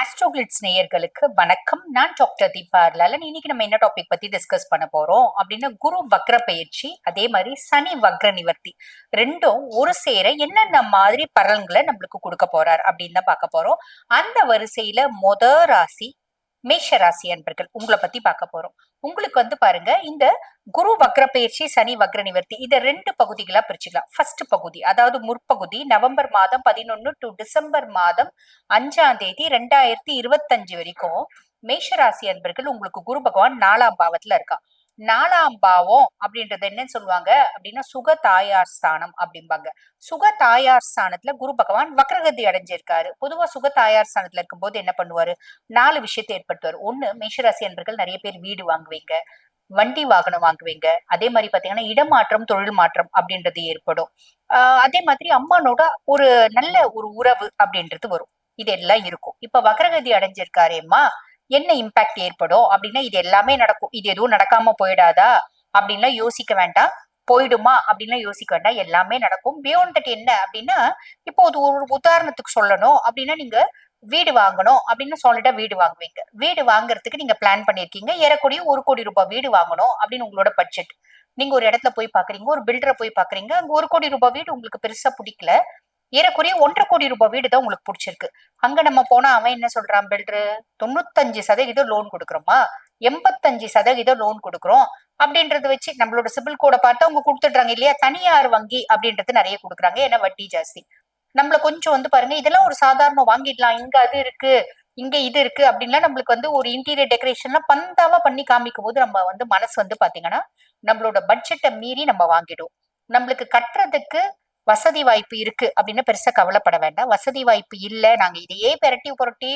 ஆஸ்ட்ரோகிளிட்ஸ் நேயர்களுக்கு வணக்கம். நான் டாக்டர் தீபா லலன் இன்னைக்கு நம்ம என்ன டாபிக் பத்தி டிஸ்கஸ் பண்ண போறோம்? அப்படின்னா குரு வக்ர பயிற்சி அதே மாதிரி சனி வக்ர நிவர்த்தி. ரெண்டும் ஒரு சேர என்னென்ன மாதிரி பலன்களை நம்மளுக்கு கொடுக்க போறார் அப்படின்னு தான் பார்க்க போறோம். அந்த வரிசையில மொத ராசி மேஷ ராசி அன்பர்கள் உங்களை பத்தி பார்க்க போறோம். உங்களுக்கு வந்து பாருங்க இந்த குரு வக்ர பயிற்சி சனி வக்ர நிவர்த்தி இதை ரெண்டு பகுதிகளா பிரிச்சுக்கலாம். ஃபர்ஸ்ட் பகுதி அதாவது முற்பகுதி நவம்பர் மாதம் பதினொன்னு டு டிசம்பர் மாதம் அஞ்சாம் தேதி ரெண்டாயிரத்தி இருபத்தஞ்சு வரைக்கும் மேஷராசி அன்பர்கள் உங்களுக்கு குரு பகவான் நாலாம் பாவத்துல இருக்கான் நாலாம் பாவம் அப்படின்றது என்னன்னு சொல்லுவாங்க அப்படின்னா சுக தாயார் ஸ்தானம் அப்படிம்பாங்க. சுக தாயார் ஸ்தானத்துல குரு பகவான் வக்ரகதி அடைஞ்சிருக்காரு. பொதுவா சுக தாயார் ஸ்தானத்துல இருக்கும்போது என்ன பண்ணுவாரு? நாலு விஷயத்தை ஏற்படுத்துவார். ஒண்ணு மேஷராசி அன்பர்கள் நிறைய பேர் வீடு வாங்குவீங்க வண்டி வாகனம் வாங்குவீங்க. அதே மாதிரி பாத்தீங்கன்னா இடமாற்றம் தொழில் மாற்றம் அப்படின்றது ஏற்படும். ஆஹ் அதே மாதிரி அம்மானோட ஒரு நல்ல ஒரு உறவு அப்படின்றது வரும். இதெல்லாம் இருக்கும். இப்ப வக்ரகதி அடைஞ்சிருக்காரேம்மா என்ன இம்பாக்ட் ஏற்படும்? அப்படின்னா இது எல்லாமே நடக்கும். இது எதுவும் நடக்காம போயிடாதா? அப்படின்லாம் யோசிக்க வேண்டாம். போயிடுமா? அப்படின்லாம் யோசிக்க வேண்டாம். எல்லாமே நடக்கும். பியோண்ட் தட் என்ன அப்படின்னா இப்போ அது ஒரு உதாரணத்துக்கு சொல்லணும். அப்படின்னா நீங்க வீடு வாங்கணும் அப்படின்னு சொல்லிட்டா வீடு வாங்குவீங்க. வீடு வாங்குறதுக்கு நீங்க பிளான் பண்ணிருக்கீங்க ஏறக்கூடிய ஒரு கோடி ரூபாய் வீடு வாங்கணும் அப்படின்னு உங்களோட பட்ஜெட் நீங்க ஒரு இடத்துல போய் பாக்குறீங்க. ஒரு பில்டரை போய் பாக்குறீங்க. அங்க ஒரு கோடி ரூபாய் வீடு உங்களுக்கு பெருசா பிடிக்கல. ஏறக்குறைய ஒன்றரை கோடி ரூபாய் வீடு தான் உங்களுக்கு பிடிச்சிருக்கு. அங்க நம்ம போனா அவன் என்ன சொல்றான் பில்டரு தொண்ணூத்தஞ்சு சதவீதம் லோன் கொடுக்குறோமா? எண்பத்தஞ்சு சதவீதம் லோன் கொடுக்குறோம். அப்படின்றத வச்சு நம்மளோட சிபில் கோடை பார்த்து அவங்க கொடுத்துடுறாங்க இல்லையா? தனியார் வங்கி அப்படின்றது நிறைய கொடுக்குறாங்க. ஏன்னா வட்டி ஜாஸ்தி. நம்மள கொஞ்சம் வந்து பாருங்க இதெல்லாம் ஒரு சாதாரண வாங்கிடலாம். இங்க அது இருக்கு இங்க இது இருக்கு அப்படின்லாம் நம்மளுக்கு வந்து ஒரு இன்டீரியர் டெக்கரேஷன்லாம் பந்தாவா பண்ணி காமிக்கும் போது நம்ம வந்து மனசு வந்து பாத்தீங்கன்னா நம்மளோட பட்ஜெட்டை மீறி நம்ம வாங்கிடும் நம்மளுக்கு கட்டுறதுக்கு வசதி வாய்ப்பு இருக்கு அப்படின்னு பெருசா கவலைப்பட வேண்டாம். வசதி வாய்ப்பு இல்ல. நாங்க இதையே பெரட்டி புரட்டி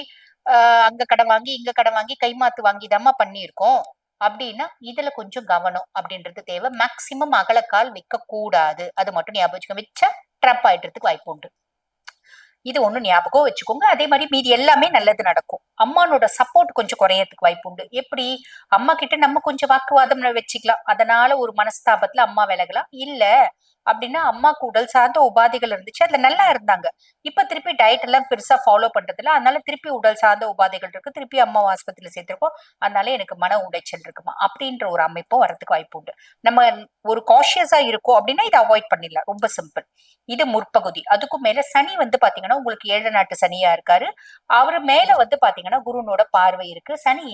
ஆஹ் அங்க கடன் வாங்கி இங்க கடன் வாங்கி கைமாத்து வாங்கி தாம்மா பண்ணியிருக்கோம். அப்படின்னா இதுல கொஞ்சம் கவனம் அப்படின்றது தேவை. மேக்சிமம் அகலக்கால் வைக்க கூடாது. அது மட்டும் ஞாபகம் வச்சுக்கோங்க. வச்சா ட்ரப் ஆயிடுறதுக்கு வாய்ப்பு உண்டு. இது ஒண்ணு ஞாபகம் வச்சுக்கோங்க. அதே மாதிரி மீதி எல்லாமே நல்லது நடக்கும். அம்மானோட சப்போர்ட் கொஞ்சம் குறையறதுக்கு வாய்ப்பு உண்டு. எப்படி? அம்மா கிட்ட நம்ம கொஞ்சம் வாக்குவாதம் வச்சுக்கலாம். அதனால ஒரு மனஸ்தாபத்துல அம்மா விலகலாம். இல்ல அப்படின்னா அம்மாக்கு உடல் சார்ந்த உபாதைகள் இருந்துச்சு. அதுல நல்லா இருந்தாங்க. இப்ப திருப்பி டயட் எல்லாம் பெருசா ஃபாலோ பண்றதுல அதனால திருப்பி உடல் சார்ந்த உபாதைகள் இருக்கு. திருப்பி அம்மா ஆஸ்பத்திரியில சேர்த்திருக்கோம். அதனால எனக்கு மன உடைச்சல் இருக்குமா? அப்படின்ற ஒரு அமைப்பும் வரதுக்கு வாய்ப்பு உண்டு. நம்ம ஒரு காஷியஸா இருக்கோம் அப்படின்னா இதை அவாய்ட் பண்ணிடலாம். ரொம்ப சிம்பிள் இது முற்பகுதி. அதுக்கும் மேல சனி வந்து பாத்தீங்கன்னா உங்களுக்கு ஏழு நாட்டு சனியா இருக்காரு. அவரு மேல வந்து பாத்தீங்கன்னா குருனோட பார்வை இருக்கு. சனி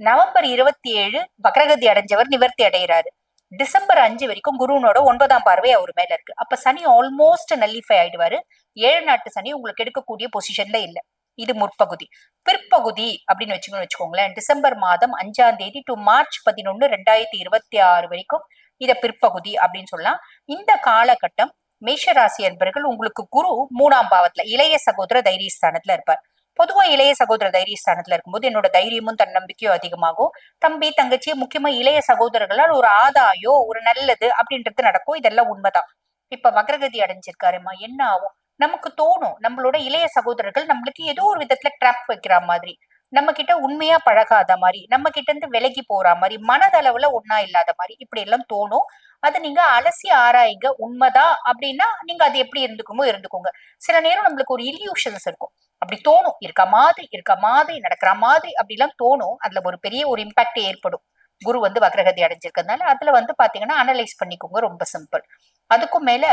நவம்பர் இருபத்தி ஏழு வக்ரகதி அடைஞ்சவர் நிவர்த்தி அடைகிறாரு டிசம்பர் அஞ்சு வரைக்கும் குருனோட ஒன்பதாம் பார்வை அவர் மேல இருக்கு. அப்ப சனி ஆல்மோஸ்ட் நல்லிஃபை ஆயிடுவாரு. ஏழு நாட்டு சனி உங்களுக்கு எடுக்கக்கூடிய பொசிஷன்ல இல்ல. இது முற்பகுதி. பிற்பகுதி அப்படின்னு வச்சுக்கோங்க வச்சுக்கோங்களேன். டிசம்பர் மாதம் அஞ்சாம் தேதி டு மார்ச் பதினொன்னு ரெண்டாயிரத்தி இருபத்தி ஆறு வரைக்கும் இத பிற்பகுதி அப்படின்னு சொல்லலாம். இந்த காலகட்டம் மேஷராசி என்பர்கள் உங்களுக்கு குரு மூணாம் பாவத்துல இளைய சகோதர தைரியஸ்தானத்துல இருப்பார். பொதுவா இளைய சகோதர தைரிய ஸ்தானத்துல இருக்கும்போது என்னோட தைரியமும் தன்னம்பிக்கையும் அதிகமாகும். தம்பி தங்கச்சி முக்கியமா இளைய சகோதரர்களால் ஒரு ஆதாயம் ஒரு நல்லது அப்படின்றது நடக்கும். இதெல்லாம் உண்மைதான். இப்ப வக்ரகதி அடைஞ்சிருக்காருமா என்ன ஆகும்? நமக்கு தோணும். நம்மளோட இளைய சகோதரர்கள் நம்மளுக்கு ஏதோ ஒரு விதத்துல ட்ராப் வைக்கிற மாதிரி. நம்ம கிட்ட உண்மையா பழகாத மாதிரி நம்ம கிட்ட இருந்து விலகி போற மாதிரி மனதளவுல ஒன்னா இல்லாத மாதிரி இப்படி எல்லாம் தோணும். அது நீங்க அலசி ஆராய்ங்க உண்மைதான் அப்படின்னா நீங்க அது எப்படி இருந்துக்குமோ இருந்துக்கோங்க. சில நேரம் நம்மளுக்கு ஒரு இல்யூஷன்ஸ் இருக்கும். அப்படி தோணும். இருக்க மாதிரி இருக்க மாதிரி நடக்கிற மாதிரி அப்படிலாம் தோணும். அதுல ஒரு பெரிய ஒரு இம்பாக்ட் ஏற்படும். குரு வந்து வக்ரகதி அடைஞ்சிருக்கிறதுனால அதுல வந்து பாத்தீங்கன்னா அனலைஸ் பண்ணிக்கோங்க ரொம்ப சிம்பிள் அதுக்கும் மேல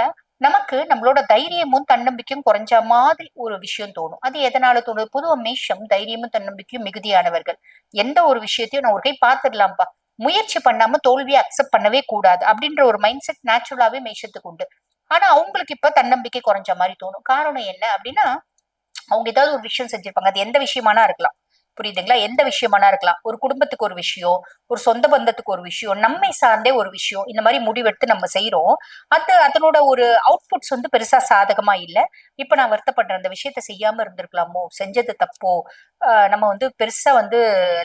நமக்கு நம்மளோட தைரியமும் தன்னம்பிக்கையும் குறைஞ்ச மாதிரி ஒரு விஷயம் தோணும். அது எதனால தோணுது? பொதுவா மேஷம் தைரியமும் தன்னம்பிக்கையும் மிகுதியானவர்கள். எந்த ஒரு விஷயத்தையும் நான் ஒரு கை பார்த்துடலாம்ப்பா. முயற்சி பண்ணாம தோல்வியை அக்செப்ட் பண்ணவே கூடாது அப்படின்ற ஒரு மைண்ட் செட் நேச்சுரலாவே மேஷத்துக்கு உண்டு. ஆனா அவங்களுக்கு இப்ப தன்னம்பிக்கை குறைஞ்ச மாதிரி தோணும். காரணம் என்ன அப்படின்னா அவங்க ஏதாவது ஒரு விஷயம் செஞ்சிருப்பாங்க. அது எந்த விஷயமானா இருக்கலாம். புரியுதுங்களா? எந்த விஷயமானா இருக்கலாம். ஒரு குடும்பத்துக்கு ஒரு விஷயம் ஒரு சொந்த பந்தத்துக்கு ஒரு விஷயம் நம்மை சார்ந்தே ஒரு விஷயம் இந்த மாதிரி முடிவெடுத்து நம்ம செய்யறோம் அது அதனோட ஒரு அவுட்புட்ஸ் வந்து பெருசா சாதகமா இல்ல. இப்ப நான் வருத்தப்படுறேன். அந்த விஷயத்த செய்யாம இருந்திருக்கலாமோ? செஞ்சது தப்போ? ஆஹ் நம்ம வந்து பெருசா வந்து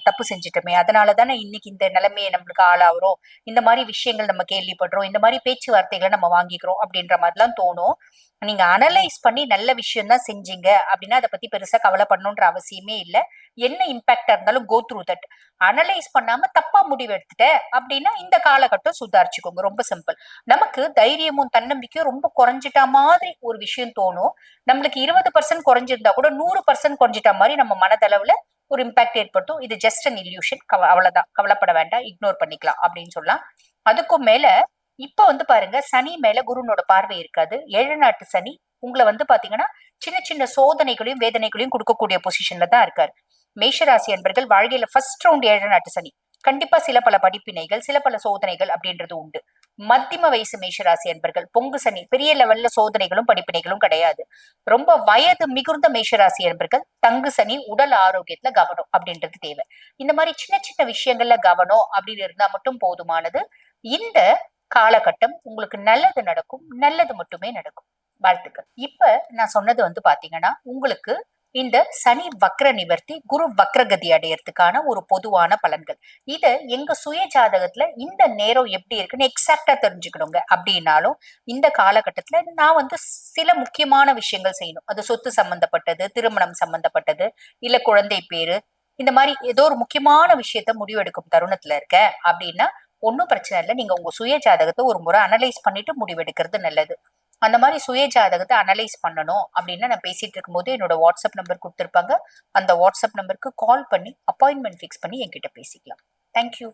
தப்பு செஞ்சுட்டோமே. அதனால தானே இன்னைக்கு இந்த நிலைமையை நம்மளுக்கு ஆளாகிறோம். இந்த மாதிரி விஷயங்கள் நம்ம கேள்விப்படுறோம். இந்த மாதிரி பேச்சுவார்த்தைகளை நம்ம வாங்கிக்கிறோம் அப்படின்ற மாதிரிலாம் தோணும். நீங்க அனலைஸ் பண்ணி நல்ல விஷயம் தான் செஞ்சீங்க அப்படின்னா அதை பத்தி பெருசா கவலைப்படணுன்ற அவசியமே இல்லை. என்ன இம்பாக்டா இருந்தாலும் கோ த்ரூ தட் அனலைஸ் பண்ணாம தப்பா முடிவு எடுத்துட்டேன் அப்படின்னா இந்த காலகட்டம் சுதாரிச்சுக்கோங்க. ரொம்ப சிம்பிள் நமக்கு தைரியமும் தன்னம்பிக்கையும் ரொம்ப குறைஞ்சிட்டா மாதிரி ஒரு விஷயம் தோணும். நம்மளுக்கு இருபது பர்சன்ட் குறைஞ்சிருந்தா கூட நூறு பர்சன்ட் குறைஞ்சிட்டா மாதிரி நம்ம மனதளவுல ஒரு இம்பாக்ட் ஏற்படுத்தும். இது ஜஸ்ட் அன் இல்யூஷன் அவ்வளவுதான். கவலைப்பட வேண்டாம். இக்னோர் பண்ணிக்கலாம் அப்படின்னு சொல்லலாம். அதுக்கும் மேல இப்ப வந்து பாருங்க சனி மேல குருனோட பார்வை இருக்காது. ஏழு நாட்டு சனி உங்களை வந்து பாத்தீங்கன்னா சின்ன சின்ன சோதனைகளையும் வேதனைகளையும் கொடுக்கக்கூடிய பொசிஷன்ல தான் இருக்காரு. மேஷராசி அன்பர்கள் வாழ்க்கையில ஃபர்ஸ்ட் ரவுண்ட் ஏழு நாட்டு சனி. கண்டிப்பா சில பல படிப்பினைகள் சில பல சோதனைகள் அப்படின்றது உண்டு. மத்தியம வயசு மேஷராசி அன்பர்கள் பொங்கு சனி பெரிய லெவல்ல சோதனைகளும் படிப்பினைகளும் கிடையாது. ரொம்ப வயது மிகுந்த மேஷராசி அன்பர்கள் தங்கு சனி உடல் ஆரோக்கியத்துல கவனம் அப்படின்றது தேவை. இந்த மாதிரி சின்ன சின்ன விஷயங்கள்ல கவனம் அப்படின்னு இருந்தா மட்டும் போதுமானது. இந்த காலகட்டம் உங்களுக்கு நல்லது நடக்கும் நல்லது மட்டுமே நடக்கும். வாழ்த்துக்கள். இப்ப நான் சொன்னது வந்து பாத்தீங்கன்னா உங்களுக்கு இந்த சனி வக்ர நிவர்த்தி குரு வக்ரகதி அடையறதுக்கான ஒரு பொதுவான பலன்கள். இத எங்க சுய ஜாதகத்துல இந்த நேரம் எப்படி இருக்குன்னு எக்ஸாக்டா தெரிஞ்சுக்கணுங்க. அப்படின்னாலும் இந்த காலகட்டத்துல நான் வந்து சில முக்கியமான விஷயங்கள் செய்யணும். அது சொத்து சம்பந்தப்பட்டது திருமணம் சம்பந்தப்பட்டது இல்ல குழந்தை பேரு இந்த மாதிரி ஏதோ ஒரு முக்கியமான விஷயத்த முடிவெடுக்கும் தருணத்துல இருக்க அப்படின்னா ஒன்றும் பிரச்சனை இல்லை. நீங்கள் உங்கள் சுய ஜாதகத்தை ஒரு முறை அனலைஸ் பண்ணிட்டு முடிவெடுக்கிறது நல்லது. அந்த மாதிரி சுய ஜாதகத்தை அனலைஸ் பண்ணணும் அப்படின்னு நான் பேசிட்டு இருக்கும்போது என்னோட வாட்ஸ்அப் நம்பர் கொடுத்துருப்பாங்க. அந்த வாட்ஸ்அப் நம்பருக்கு கால் பண்ணி அப்பாயின்மெண்ட் ஃபிக்ஸ் பண்ணி என்கிட்ட பேசிக்கலாம். தேங்க்யூ